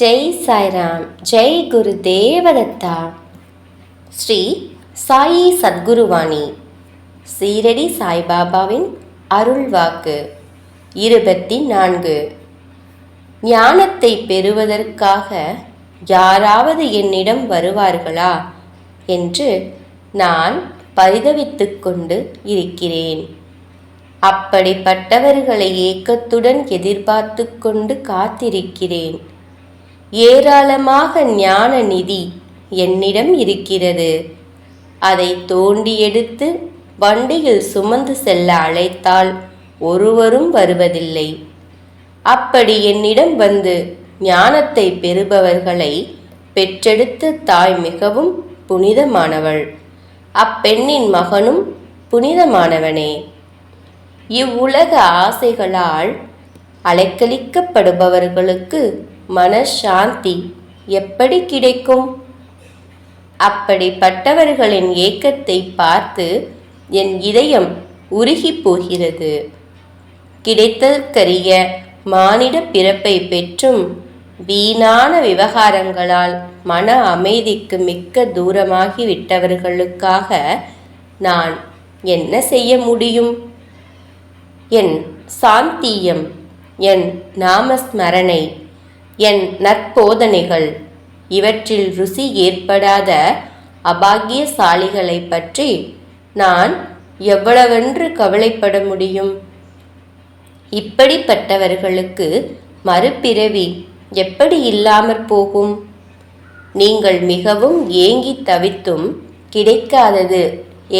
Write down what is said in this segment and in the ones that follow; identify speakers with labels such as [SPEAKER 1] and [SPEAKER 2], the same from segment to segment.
[SPEAKER 1] ஜெய் சாய்ராம் ஜெய் குரு தேவதத்தா. ஸ்ரீ சாயி சத்குருவாணி. சீரடி சாய்பாபாவின் அருள் வாக்கு. இருபத்தி நான்கு. ஞானத்தை பெறுவதற்காக யாராவது என்னிடம் வருவார்களா என்று நான் பரிதவித்து கொண்டு இருக்கிறேன். அப்படிப்பட்டவர்களை ஏக்கத்துடன் எதிர்பார்த்து கொண்டு காத்திருக்கிறேன். ஏராளமாக ஞான நிதி என்னிடம் இருக்கிறது. அதை தோண்டி எடுத்து வண்டியில் சுமந்து செல்ல அழைத்தால் ஒருவரும் வருவதில்லை. அப்படி என்னிடம் வந்து ஞானத்தை பெறுபவர்களை பெற்றெடுத்த தாய் மிகவும் புனிதமானவள். அப்பெண்ணின் மகனும் புனிதமானவனே. இவ்வுலக ஆசைகளால் அலைக்கழிக்கப்படுபவர்களுக்கு மனசாந்தி எப்படி கிடைக்கும்? அப்படிப்பட்டவர்களின் ஏக்கத்தை பார்த்து என் இதயம் உருகி போகிறது. கிடைத்தற்கரிய மானிட பிறப்பை பெற்றும் வீணான விவகாரங்களால் மன அமைதிக்கு மிக்க தூரமாகி விட்டவர்களுக்காக நான் என்ன செய்ய முடியும்? என் சாந்தியம் என் நாமஸ்மரணை என் நற்போதனைகள் இவற்றில் ருசி ஏற்படாத அபாகியசாலிகளை பற்றி நான் எவ்வளவென்று கவலைப்பட முடியும்? இப்படிப்பட்டவர்களுக்கு மறுபிறவி எப்படி இல்லாமற் போகும்? நீங்கள் மிகவும் ஏங்கி தவித்தும் கிடைக்காதது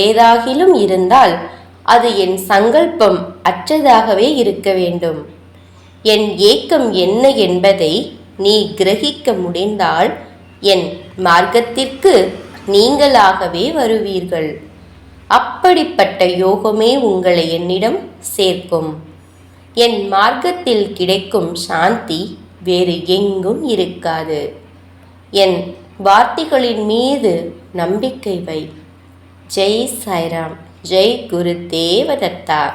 [SPEAKER 1] ஏதாகிலும் இருந்தால் அது என் சங்கல்பம் அற்றதாகவே இருக்க வேண்டும். என் ஏக்கம் என்ன என்பதை நீ கிரகிக்க முடிந்தால் என் மார்க்கத்திற்கு நீங்களாகவே வருவீர்கள். அப்படிப்பட்ட யோகமே உங்களை என்னிடம் சேர்க்கும். என் மார்க்கத்தில் கிடைக்கும் சாந்தி வேறு எங்கும் இருக்காது. என் வார்த்தைகளின் மீது நம்பிக்கை வை. ஜெய் சாய்ராம். ஜெய் குரு தேவதத்தா.